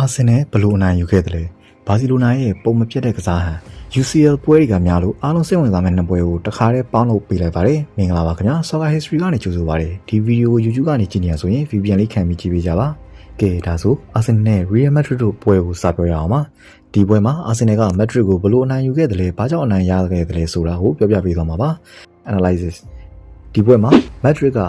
အာဆင်နယ်ဘလို့အနိုင်ယူခဲ့တယ်လဲဘာစီလိုနာရဲ့ပုံမပြတ်တဲ့ကစားဟန် UCL ပွဲတွေကများလို့အားလုံးစိတ်ဝင်စားမယ့်နှစ်ပွဲကိုတခါတည်းပေါင်းလုပ်ပေးလိုက်ပါတယ်မင်္ဂလာပါခင်ဗျာ Soccer History ကနေကြိုဆိုပါရစေဒီဗီဒီယိုကို YouTube ကနေကြည့်နေရဆိုရင် VPN လေးခံပြီးကြည့်ပေးကြပါကဲဒါဆိုအာဆင်နယ်နဲ့ Real Madrid တို့ပွဲကိုစပြောရအောင်ပါဒီပွဲမှာအာဆင်နယ်က Madrid ကိုဘလို့အနိုင်ယူခဲ့တယ်လဲဘာကြောင့်အနိုင်ရခဲ့တယ်လဲဆိုတာကိုပြောပြပေးသွားမှာပါ analysis ဒီပွဲမှာ Madrid က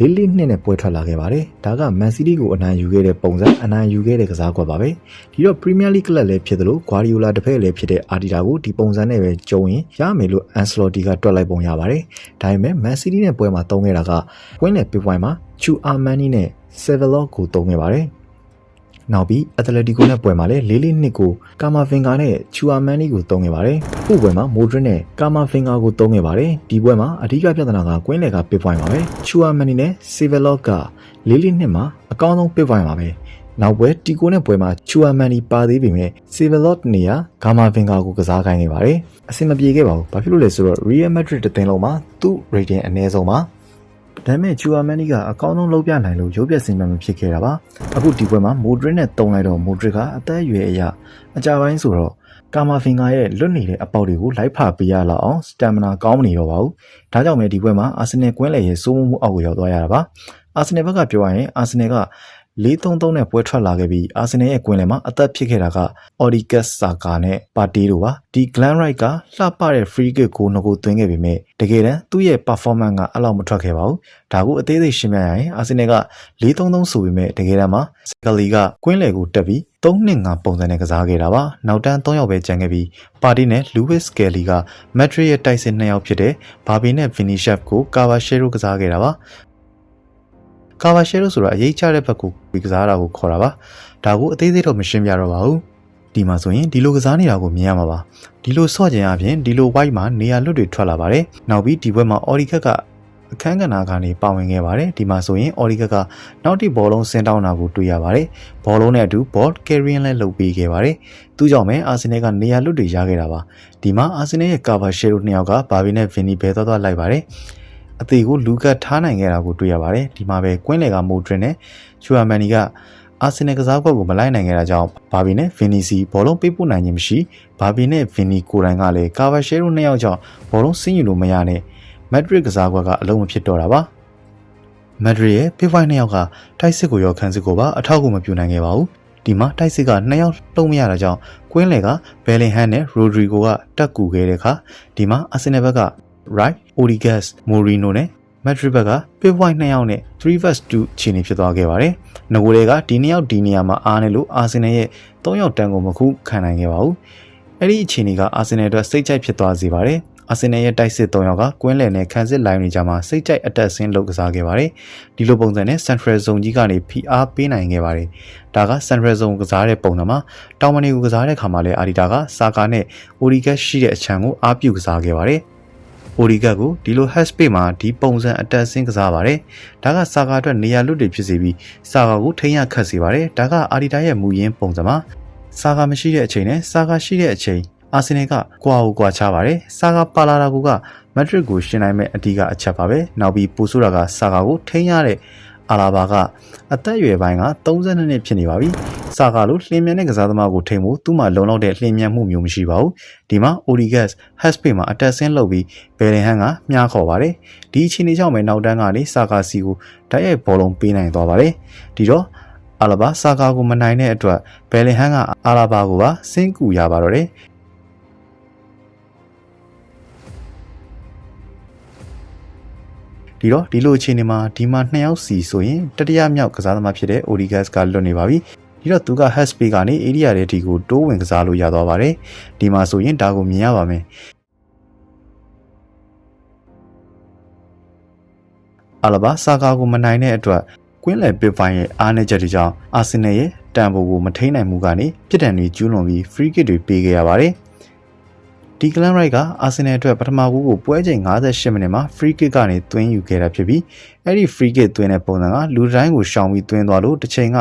လေးလေးနှစ်နဲ့ပွဲထွက်လာခဲ့ပါတယ်။ဒါက Man City ကိုအနိုင်ယူခဲ့တဲ့ပုံစံအနိုင်ယူခဲ့တဲ့ကစားကွက်ပါပဲ။ဒီတော့ Premier League ကလပ်လည်းဖြစ်သလို Guardiola တစ်ဖက်လည်းဖြစ်တဲ့ Arteta ကိုဒီပုံစံနဲ့ပဲကြုံရင်ရမယ်လို့ Ancelotti ကတွက်လိုက်ပုံရပါတယ်။ဒါပေမဲ့ Man City နဲ့ပွဲမှာတုံးခဲ့တာကကွင်းလယ်ပစ်ပွိုင်းမှာ Chu Armani နဲ့ Sevelock ကိုတုံးခဲ့ပါတယ်။ နောက်ပြီး Atletico နဲ့ပွဲမှာလည်းလေးလေးနှစ်ကို Camavinga နဲ့ Chuamani ကိုတုံးခဲ့ပါတယ်။ခုပွဲမှာ Modric နဲ့ Camavinga ကိုတုံးခဲ့ပါတယ်။ဒီပွဲမှာအဓိကပြဿနာကကွင်းလယ်က pit point ပါပဲ။ Chuamani နဲ့ Sevelock ကလေးလေးနှစ်မှာအကောင်းဆုံး pit point ပါပဲ။နောက်ပွဲတီကိုနဲ့ပွဲမှာ Chuamani ပါသေးပေမဲ့ Sevelock နေရာ Camavinga ကိုကစားခိုင်းနေပါတယ်။အဆင်မပြေခဲ့ပါဘူး။ဘာဖြစ်လို့လဲဆိုတော့ Real Madrid တသင်းလုံးမှာသူ့ rating အနည်းဆုံးပါ။ ဒါပေမဲ့ချူအာမန်နီကအကောင်းဆုံးလုပ်ပြနိုင်လို့ရုပ်ပြစင်မှမဖြစ်ခဲ့တာပါအခုဒီပွဲမှာမိုဒရစ်နဲ့တုံလိုက်တော့မိုဒရစ်ကအသက်အရွယ်အရာအကြပိုင်းဆိုတော့ကာမာဖင်ဂါရဲ့လွတ်နေတဲ့အပေါက်တွေကိုလိုက်ဖပေးရလောက်အောင်စတမ်မနာကောင်းမနေတော့ပါဘူးဒါကြောင့်ပဲဒီပွဲမှာအာဆင်နယ်ကွင်းလယ်ရဲ့စိုးမိုးမှုအောက်ကိုရောက်သွားရတာပါအာဆင်နယ်ဘက်ကပြောရရင်အာဆင်နယ်က 4-3-3နဲ့ပွဲထွက်လာခဲ့ပြီးအာဆင်နယ်ရဲ့ကွင်းလယ်မှာအသက်ဖြစ်ခဲ့တာကအော်ဒီကတ်ဆာကာနဲ့ပါတီတို့ပါဒီ Glen Wright ကလှပတဲ့ free kick ကိုနှစ်ကိုသွင်းခဲ့ပေမဲ့တကယ်တမ်းသူ့ရဲ့ performance ကအဲ့လောက်မထွက်ခဲ့ပါဘူးဒါကိုအသေးစိတ်ရှင်းပြရရင်အာဆင်နယ်က4-3-3ဆိုပေမဲ့တကယ်တမ်းမှာစကလီကကွင်းလယ်ကိုတက်ပြီး3-2-5ပုံစံနဲ့ကစားခဲ့တာပါနောက်တန်း3ယောက်ပဲကျန်ခဲ့ပြီးပါတီနဲ့ Lewis Kelly က Madrid ရဲ့တိုက်စစ်2ယောက်ဖြစ်တဲ့ဘာဘီနဲ့ Vinicius ကို Cavachero ကစားခဲ့တာပါ ကာဗာရှယ်ရိုဆိုတာအရေးချတဲ့ဘက်ကိုပြီးကစားတာကိုခေါ်တာပါဒါကိုအသေးသေးတော့မရှင်းပြတော့ပါဘူးဒီမှာဆိုရင်ဒီလိုကစားနေတာကိုမြင်ရမှာပါဒီလိုဆော့ကျင်အပြင်ဒီလို white မှာနေရာလွတ်တွေထွက်လာပါတယ်နောက်ပြီးဒီဘက်မှာ Auricat ကအခန်းကဏ္ဍကနေပါဝင်ခဲ့ပါတယ်ဒီမှာဆိုရင် Auricat ကနောက်တိဘောလုံးဆင်းတောင်းတာကိုတွေ့ရပါတယ်ဘောလုံးနဲ့အတူ ball carrying လည်းလုပ်ပေးခဲ့ပါတယ်သူကြောင့်ပဲအာဆင်နယ်ကနေရာလွတ်တွေရခဲ့တာပါဒီမှာအာဆင်နယ်ရဲ့ကာဗာရှယ်ရိုနှစ်ယောက်ကဘာဘီနဲ့ဗင်နီဘဲသွားသွားလိုက်ပါတယ် အသေးကိုလူကတ်ထားနိုင်ခဲ့တာကိုတွေ့ရပါတယ်ဒီမှာပဲကွင်းလေကမိုဒရစ်နဲ့ချူအာမန်နီကအာဆင်နယ်ကစားကွက်ကိုမလိုက်နိုင်ခဲ့တာကြောင့်ဘာဘီနဲ့ဗင်နီစီဘောလုံးပေးပို့နိုင်ခြင်းမရှိဘာဘီနဲ့ဗင်နီကိုတိုင်ကလည်းကာဗာရှယ်ရိုနှစ်ယောက်ကြောင့်ဘောလုံးဆင်းယူလို့မရနဲ့မက်ဒရစ်ကစားကွက်ကအလုံးမဖြစ်တော့တာပါမက်ဒရစ်ရဲ့ဖေးဖိုင်နှစ်ယောက်ကတိုက်စစ်ကိုရောခန်းစစ်ကိုပါအထောက်အကူမပြုနိုင်ခဲ့ပါဘူးဒီမှာတိုက်စစ်ကနှစ်ယောက်လုံးမရတာကြောင့်ကွင်းလေကဘယ်လင်ဟန်နဲ့ရိုဒရီဂိုကတက်ကူခဲ့တဲ့အခါဒီမှာအာဆင်နယ်ဘက်က right Origas Morino နဲ့ Madrid ဘက်က Pip White နှစ်ယောက်နဲ့3 vs 2ခြေနေဖြစ်သွားခဲ့ပါတယ်။ငကိုတွေကဒီနှစ်ယောက်ဒီနေရာမှာအားနေလို့အာဆင်နယ်ရဲ့3ယောက်တန်းကိုမခုခံနိုင်ခဲ့ပါဘူး။အဲ့ဒီအခြေအနေကအာဆင်နယ်အတွက်စိတ်ကြိုက်ဖြစ်သွားစေပါတယ်။အာဆင်နယ်ရဲ့တိုက်စစ်3ယောက်ကကွင်းလယ်နဲ့ခံစစ်လိုင်းတွေကြားမှာစိတ်ကြိုက်အတက်ဆင်းလုပ်ကစားခဲ့ပါတယ်။ဒီလိုပုံစံနဲ့ Central Zone ကြီးကနေ PR ပေးနိုင်ခဲ့ပါတယ်။ဒါက Central Zone ကစားတဲ့ပုံစံမှာတောင်မနီကိုကစားတဲ့ခါမှာလဲအာဒီတာကစာကာနဲ့ Origas ရှိတဲ့အချမ်းကိုအားပြုကစားခဲ့ပါတယ်။။ အိုရီကတ်ကိုဒီလို hash space မှာဒီပုံစံအတက်ဆင်းကစားပါတယ်။ဒါကစာကာအတွက်နေရာလွတ်တွေဖြစ်စေပြီးစာကာကိုထိန်းရခတ်စေပါတယ်။ဒါကအာဒီတာရဲ့မူရင်းပုံစံမှာစာကာမရှိတဲ့အချိန်နဲ့စာကာရှိတဲ့အချိန်အာဆင်နယ်ကကွာကိုကွာချပါတယ်။စာကာပါလာတာကမက်ဒရစ်ကိုရှင်းနိုင်မဲ့အဓိကအချက်ပါပဲ။နောက်ပြီးပူဆိုရာကစာကာကိုထိန်းရတဲ့ အာလာဘာကအသက်အရွယ်ပိုင်းက32နှစ်ဖြစ်နေပါပြီ။စာကာလိုလှင်မြန်တဲ့ကစားသမားကိုထိန်ဖို့သူ့မှာလုံလောက်တဲ့လှင်မြန်မှုမျိုးမရှိပါဘူး။ဒီမှာ Origas Haspe မှာအတက်ဆင်းလုပ်ပြီးဘယ်လင်ဟန်ကမြားခေါ်ပါတယ်။ဒီအချိန်လေးကြောင့်ပဲနောက်တန်းကနေစာကာစီကိုဓာတ်ရိုက်ဘောလုံးပေးနိုင်သွားပါတယ်။ဒီတော့အာလာဘာစာကာကိုမနိုင်တဲ့အတွက်ဘယ်လင်ဟန်ကအာလာဘာကိုပါစင်းကူရပါတော့တယ်။ ဒီတော့ဒီလိုအခြေအနေမှာဒီမှာနှစ်ယောက်စီဆိုရင်တတိယမြောက်ကစားသမားဖြစ်တဲ့ Origas ကလွတ်နေပါပြီဒီတော့သူက Haspe ကနေ area တဲ့ဒီကိုတိုးဝင်ကစားလို့ရသွားပါတယ်ဒီမှာဆိုရင်ဒါကိုမြင်ရပါမယ်အလဘာစာကာကိုမနိုင်တဲ့အတွက်ကွင်းလယ်ပစ်ဖိုင်ရဲ့အားနည်းချက်တွေကြောင့်အာဆင်နယ်ရဲ့တန်ဖိုးကိုမထိန်းနိုင်မှုကနေပြစ်ဒဏ်တွေကျူးလွန်ပြီး free kick တွေပေးခဲ့ရပါတယ် ဒီကလန်ရိုက်ကအာဆင်နယ်အတွက်ပထမကူကိုပွဲချိန်58မိနစ်မှာ free kick ကနေသွင်းယူခဲ့တာဖြစ်ပြီးအဲ့ဒီ free kick သွင်းတဲ့ပုံစံကလူတိုင်းကိုရှောင်ပြီးသွင်းသွားလို့တစ်ချိန်က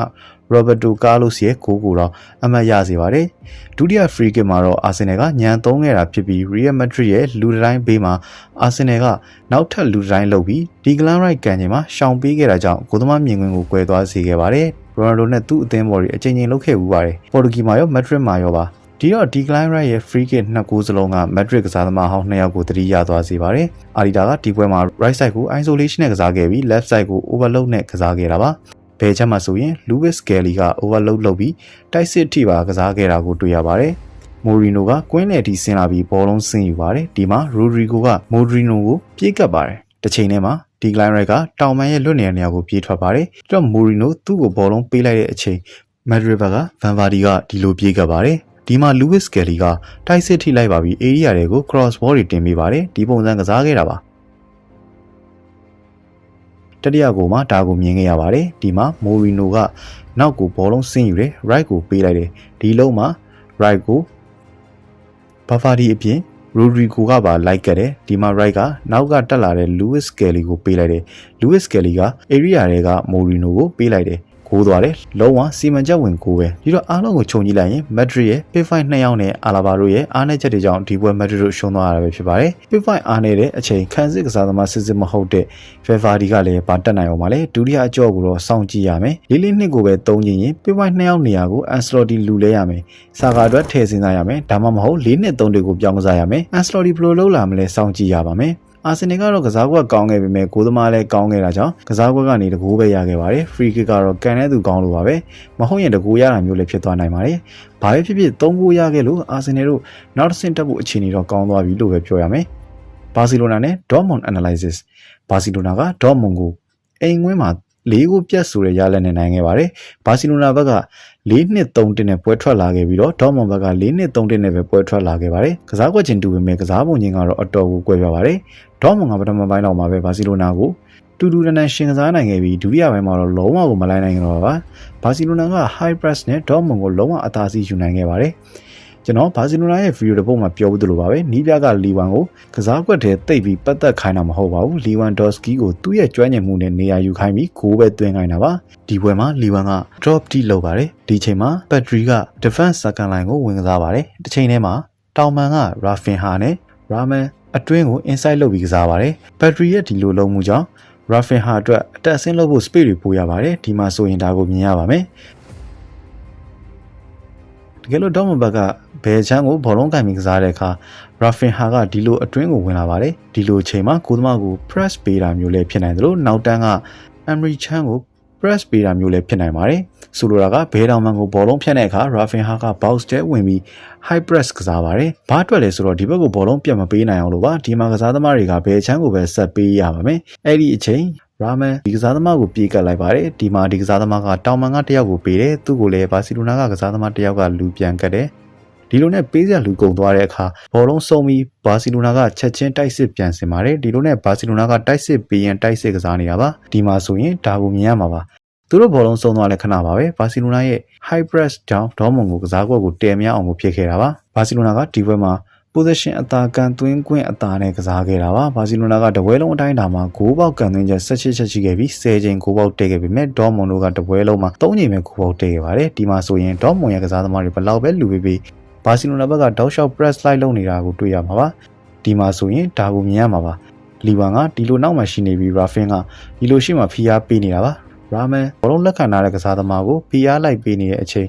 Roberto Carlos ရဲ့ဂိုးကိုတော့အမှတ်ရစေပါတယ်။ဒုတိယ free kick မှာတော့အာဆင်နယ်ကညံသုံးခဲ့တာဖြစ်ပြီး Real Madrid ရဲ့လူတိုင်းဘေးမှာအာဆင်နယ်ကနောက်ထပ်လူတိုင်းလုပ်ပြီးဒီကလန်ရိုက်ကန်ချိန်မှာရှောင်ပေးခဲ့တာကြောင့်ကိုသမားမြင်ကွင်းကိုကွဲသွားစေခဲ့ပါတယ်ရိုနယ်ဒိုနဲ့သူ့အသင်းဘော်တွေအချိန်ချင်းလုပ်ခဲ့ဘူးပါတယ်ပေါ်တူဂီမှာရောမက်ဒရစ်မှာရောပါ ဒီတော့ decline rate ရဲ့ free kick နှစ်ကိုးစလုံးက Madrid ကစားသမားဟောင်းနှစ်ယောက်ကိုတတိရသွားစေပါတယ်။အာဒီတာကဒီပွဲမှာ right side ကို isolation နဲ့ကစားခဲ့ပြီး left side ကို overload နဲ့ကစားခဲ့တာပါ။ဘယ်ချက်မှာဆိုရင် Lewis Kelly က overload လုပ်ပြီးတိုက်စစ်ထိပါကစားခဲ့တာကိုတွေ့ရပါတယ်။မိုရီနိုကကွင်းလေတီဆင်းလာပြီးဘောလုံးဆင်းယူပါတယ်။ဒီမှာ Rodrigo က Modrino ကိုပြေးကပ်ပါတယ်။တစ်ချိန်တည်းမှာ decline rate ကတောင်ပန်ရဲ့လွတ်နေတဲ့နေရာကိုပြေးထွက်ပါတယ်။ပြီးတော့ Morino သူ့ကိုဘောလုံးပေးလိုက်တဲ့အချိန် Madrid ဘက်က Van Vardy ကဒီလိုပြေးကပ်ပါတယ်။ ဒီမှာ Lewis Kelly ကတိုက်စစ်ထိလိုက်ပါပြီး area တွေကို cross ball တွေတင်ပေးပါတယ်ဒီပုံစံကစားခဲ့တာပါတတိယကိုမှဒါကိုမြင်ခဲ့ရပါတယ်ဒီမှာ Morino ကနောက်ကိုဘောလုံးဆင်းယူတယ် right ကိုပေးလိုက်တယ်ဒီလုံးမှာ right ကို Bavadi အပြင် Rodrigo ကပါလိုက်ကတယ်ဒီမှာ right ကနောက်ကတက်လာတဲ့ Lewis Kelly ကိုပေးလိုက်တယ် Lewis Kelly က area တွေက Morino ကိုပေးလိုက်တယ် ကိုးသွားတယ်လုံးဝစီမံချက်ဝင်ကိုးပဲဒီတော့အားလုံးကိုခြုံကြည့်လိုက်ရင် Madrid ရဲ့ P5 နှစ်ယောက်နဲ့ Alaba တို့ရဲ့အားနည်းချက်တွေကြောင့်ဒီပွဲ Madrid တို့ရှုံးသွားရတာပဲဖြစ်ပါတယ် P5 အားနည်းတဲ့အချိန်ခန်းစစ်ကစားသမားစစ်စစ်မဟုတ်တဲ့ Valverde ကလည်းပါတက်နိုင်အောင်ပါလေဒုတိယအကြော့ကိုတော့စောင့်ကြည့်ရမယ်လေးလေးနှစ်ကိုပဲသုံးချင်ရင် P5 နှစ်ယောက်နေရာကို Ancelotti လူလဲရမယ်စာကာအတွက်ထည့်စဉ်းစားရမယ်ဒါမှမဟုတ်လေးနှစ်သုံးတွေကိုပြောင်းကစားရမယ် Ancelotti ဘယ်လိုလုပ်လာမလဲစောင့်ကြည့်ရပါမယ် အာဆင်နယ်ကတော့ကစားကွက်ကောင်းခဲ့ပေမဲ့ဂိုးသမားလည်းကောင်းခဲ့တာကြောင့်ကစားကွက်ကနေတကူပဲရခဲ့ပါတယ် free kick ကတော့ကန်တဲ့သူကောင်းလို့ပါပဲမဟုတ်ရင်တကူရတာမျိုးလည်းဖြစ်သွားနိုင်ပါတယ်ဘာပဲဖြစ်ဖြစ်၃ဂိုးရခဲ့လို့အာဆင်နယ်တို့နောက်တစ်ဆင့်တက်ဖို့အခြေအနေတော့ကောင်းသွားပြီလို့ပဲပြောရမယ်ဘာစီလိုနာနဲ့ Dortmund analysis ဘာစီလိုနာက Dortmund ကိုအိမ်ဝင်းမှာ၄ဂိုးပြတ်ဆိုတဲ့ရလဒ်နဲ့နိုင်ခဲ့ပါတယ်ဘာစီလိုနာဘက်က ၄နှစ်3တင်းနဲ့ပွဲထွက်လာခဲ့ပြီးတော့ဒေါမွန်ဘက်က၄နှစ်3တင်းနဲ့ပဲပွဲထွက်လာခဲ့ပါတယ်ကစားကွက်ချင်းတူပေမဲ့ကစားပုံချင်းကတော့အတော်ကိုကွဲပြားပါတယ်ဒေါမွန်ကပထမပိုင်းတော့မှာပဲဘာစီလိုနာကိုတူတူတန်တန်ရှင်ကစားနိုင်ခဲ့ပြီးဒုတိယပိုင်းမှာတော့လုံးဝကိုမလိုက်နိုင်ကြတော့ပါဘာစီလိုနာက high press နဲ့ဒေါမွန်ကိုလုံးဝအသာစီးယူနိုင်ခဲ့ပါတယ် ကျွန်တော်ဘာစီလိုနာရဲ့ဗီဒီယိုတစ်ပုဒ်မှာပြောဘူးသလိုပါပဲနီးပြကလီဝန်ကိုကစားကွက်ထဲတိတ်ပြီးပတ်သက်ခိုင်းတာမဟုတ်ပါဘူးလီဝန်ဒေါ့စကီကိုသူ့ရဲ့ကျွမ်းကျင်မှုနဲ့နေရာယူခိုင်းပြီးဂိုးပဲသွင်းခိုင်းတာပါဒီပွဲမှာလီဝန်က drop D လုပ်ပါတယ်ဒီချိန်မှာဘက်ထရီက defense second line ကိုဝင်ကစားပါတယ်တစ်ချိန်ထဲမှာတောင်မန်က Rafinha နဲ့ Raman အတွင်းကို inside လုပ်ပြီးကစားပါတယ်ဘက်ထရီရဲ့ဒီလိုလုံးမှုကြောင့် Rafinha အတွက်အတက်ဆင်းလုပ်ဖို့ speed တွေပို့ရပါတယ်ဒီမှာဆိုရင်ဒါကိုမြင်ရပါမယ် တကယ်လို့ဒေါမဘက်ကဘယ်ချမ်းကိုဘောလုံးကင်ပြီးကစားတဲ့အခါ Rafinha ကဒီလိုအတွင်းကိုဝင်လာပါတယ်ဒီလိုအချိန်မှာကိုသမားကို press ပေးတာမျိုးလည်းဖြစ်နိုင်တယ်လို့နောက်တန်းက Emery Chan ကို press ပေးတာမျိုးလည်းဖြစ်နိုင်ပါတယ်ဆိုလိုတာကဘဲတောင်မန်ကိုဘောလုံးဖြတ်တဲ့အခါ Rafinha က box ထဲဝင်ပြီး high press ကစားပါတယ်ဘာအတွက်လဲဆိုတော့ဒီဘက်ကိုဘောလုံးပြတ်မပေးနိုင်အောင်လို့ပါဒီမှာကစားသမားတွေကဘယ်ချမ်းကိုပဲဆက်ပေးရပါမယ်အဲ့ဒီအချိန် ရာမန်ဒီကစားသမားကိုပြေးကပ်လိုက်ပါတယ်ဒီမှာဒီကစားသမားကတောင်မန်ကတယောက်ကိုပေးတယ်သူ့ကိုလည်းဘာစီလိုနာကကစားသမားတယောက်ကလူပြန်ကတ်တယ်ဒီလိုနဲ့ပေးစရာလူကုန်သွားတဲ့အခါဘောလုံးဆုံးပြီးဘာစီလိုနာကချက်ချင်းတိုက်စစ်ပြန်ဆင်ပါတယ်ဒီလိုနဲ့ဘာစီလိုနာကတိုက်စစ်ပေးရင်တိုက်စစ်ကစားနေတာပါဒီမှာဆိုရင်ဒါကိုမြင်ရမှာပါသူတို့ဘောလုံးဆုံးသွားလဲခဏပါပဲဘာစီလိုနာရဲ့ high press down ဒေါမွန်ကိုကစားကွက်ကိုတဲမြောက်အောင်ကိုဖြစ်ခဲ့တာပါဘာစီလိုနာကဒီဘက်မှာ position အသာကန်သွင်းခွင့်အသာနဲ့ကစားခဲ့တာပါဘာစီလိုနာကတပွဲလုံးအတိုင်းအတာမှာဂိုးပေါက်ကန်သွင်းချက်16ချက်ရှိခဲ့ပြီး10ချိန်ဂိုးပေါက်တက်ခဲ့ပေမဲ့ဒေါမွန်တို့ကတပွဲလုံးမှာ3ချိန်ပဲဂိုးပေါက်တက်ခဲ့ပါတယ်ဒီမှာဆိုရင်ဒေါမွန်ရဲ့ကစားသမားတွေဘလောက်ပဲလူပေးပေးဘာစီလိုနာဘက်ကတောက်လျှောက် press slide လုပ်နေတာကိုတွေ့ရမှာပါဒီမှာဆိုရင်ဒါကိုမြင်ရမှာပါလီဝမ်ကဒီလိုနောက်မှရှိနေပြီးရာဖင်ကဒီလိုရှိမှဖိအားပေးနေတာပါရာမန်ဘောလုံးလက်ခံထားတဲ့ကစားသမားကိုဖိအားလိုက်ပေးနေတဲ့အချိန်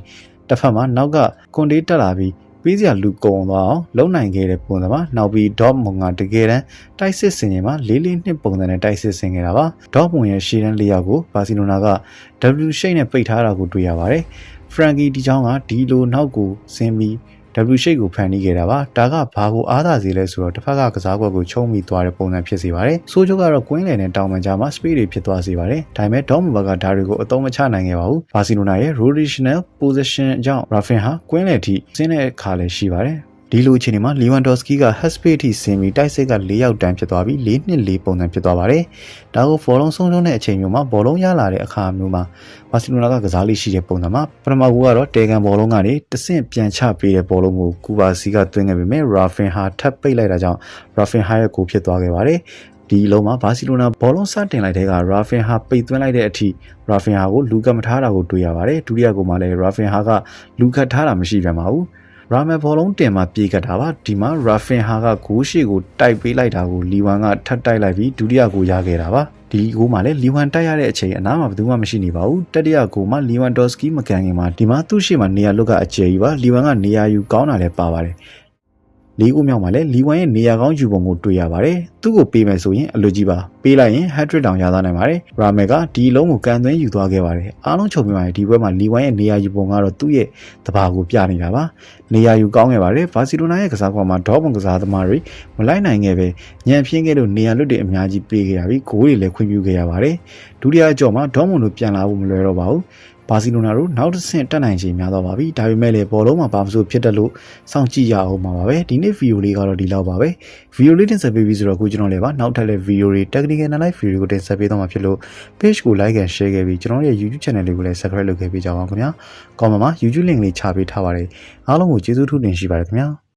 တစ်ဖက်မှာနောက်ကကွန်တေးတက်လာပြီး ပေးစရာလူကုံသွားအောင်လုံနိုင်ခဲ့တဲ့ပုံစံမှာနောက်ပြီးဒေါ့မွန်ကတကယ်တမ်းတိုက်စစ်ဆင်ချိန်မှာလေးလေးနှစ်ပုံစံနဲ့တိုက်စစ်ဆင်ခဲ့တာပါဒေါ့မွန်ရဲ့ရှေ့တန်းလေးယောက်ကိုဘာစီလိုနာက W shape နဲ့ပိတ်ထားတာကိုတွေ့ရပါတယ်ဖရန်ကီဒီချောင်းကဒီလိုနောက်ကိုဆင်းပြီး W shape ကိုဖန်တီးခဲ့တာပါဒါကဘာကိုအားသာစေလဲဆိုတော့တစ်ဖက်ကကစားကွက်ကိုချုံမိသွားတဲ့ပုံစံဖြစ်စေပါတယ်ဆိုးချုပ်ကတော့ကွင်းလယ်နဲ့တောင်ပန်ကြားမှာ speed တွေဖြစ်သွားစေပါတယ်ဒါပေမဲ့ဒေါမဘကဒါတွေကိုအသုံးမချနိုင်ခဲ့ပါဘူးဘာစီလိုနာရဲ့ rotational position အကြောင့် Rafinha ဟာကွင်းလယ်ထိဆင်းတဲ့အခါလည်းရှိပါတယ် ဒီလိုအခြေအနေမှာလီဝမ်ဒေါ့စကီကဟက်စပေးထိဆင်းပြီးတိုက်စစ်က၄ယောက်တန်းဖြစ်သွားပြီး၄နှစ်၄ပုံစံဖြစ်သွားပါတယ်။ဒါကိုဘောလုံးဆုံးဆုံးတဲ့အချိန်မျိုးမှာဘောလုံးရလာတဲ့အခါမျိုးမှာဘာစီလိုနာကကစားလေးရှိတဲ့ပုံစံမှာပထမကူကတော့တေကန်ဘောလုံးကနေတဆင့်ပြန်ချပေးတဲ့ဘောလုံးကိုကူဘာစီကသွင်းခဲ့ပေမဲ့ရာဖင်ဟာထပ်ပိတ်လိုက်တာကြောင့်ရာဖင်ဟာရဲ့ကိုဖြစ်သွားခဲ့ပါတယ်။ဒီလုံးမှာဘာစီလိုနာဘောလုံးစတင်လိုက်တဲ့ကရာဖင်ဟာပိတ်သွင်းလိုက်တဲ့အထိရာဖင်ဟာကိုလူကမထားတာကိုတွေ့ရပါတယ်ဒုတိယကိုမှလည်းရာဖင်ဟာကလူကထားတာမရှိပြန်ပါဘူး ရာမန်ဘောလုံးတင်မှာပြေးကတ်တာပါဒီမှာရာဖင်ဟာကဂိုးရှိကိုတိုက်ပေးလိုက်တာကိုလီဝမ်ကထပ်တိုက်လိုက်ပြီးဒုတိယကိုရခဲ့တာပါဒီဂိုးမှာလည်းလီဝမ်တိုက်ရတဲ့အချိန်အနားမှာဘယ်သူမှမရှိနေပါဘူးတတိယဂိုးမှာလီဝမ်ဒေါ်စကီမကန်ခင်မှာဒီမှာသူ့ရှေ့မှာနေရာလွတ်ကအကျယ်ကြီးပါလီဝမ်ကနေရာယူကောင်းတာလည်းပါပါတယ် လေးခုမြောက်မှာလည်းလီဝမ်ရဲ့နေရာကောင်းယူပုံကိုတွေ့ရပါတယ်သူ့ကိုပေးမယ်ဆိုရင်အလွတ်ကြီးပါပေးလိုက်ရင် hat-trick တောင်ရသားနိုင်ပါတယ်ရာမယ်ကဒီလုံးကိုကန်သွင်းယူသွားခဲ့ပါတယ်အားလုံးချုပ်ပြပါတယ်ဒီဘက်မှာလီဝမ်ရဲ့နေရာယူပုံကတော့သူ့ရဲ့တဘာကိုပြနေတာပါနေရာယူကောင်းခဲ့ပါတယ်ဘာစီလိုနာရဲ့ကစားကွာမှာဒေါပွန်ကစားသမားတွေမလိုက်နိုင်ခဲ့ပဲညံပြင်းခဲ့လို့နေရာလွတ်တွေအများကြီးပေးခဲ့ရပြီးဂိုးတွေလည်းခွင့်ပြုခဲ့ရပါတယ်ဒုတိယအကြော့မှာဒေါမွန်တို့ပြန်လာဖို့မလွယ်တော့ပါဘူး ဘာစီလိုနာတို့နောက်တစ်ဆင့်တက်နိုင်ချိန်များတော့ပါပြီဒါပေမဲ့လည်းဘောလုံးမှာဘာမှမဆိုဖြစ်တတ်လို့စောင့်ကြည့်ရအောင်ပါပဲဒီနေ့ဗီဒီယိုလေးကတော့ဒီလောက်ပါပဲဗီဒီယိုလေးတင်ဆက်ပေးပြီးဆိုတော့ခုကျွန်တော်လည်းပါနောက်ထပ်လည်းဗီဒီယိုတွေ technical analysis ဗီဒီယိုကိုတင်ဆက်ပေးတော့မှာဖြစ်လို့ page ကို like and share ခဲ့ပြီးကျွန်တော်ရဲ့ YouTube channel လေးကိုလည်း subscribe လုပ်ခဲ့ပေးကြပါဦးခင်ဗျာ။ comment မှာ YouTube link လေးချပေးထားပါတယ်။အားလုံးကိုကျေးဇူးထူးတင်ရှိပါတယ်ခင်ဗျာ။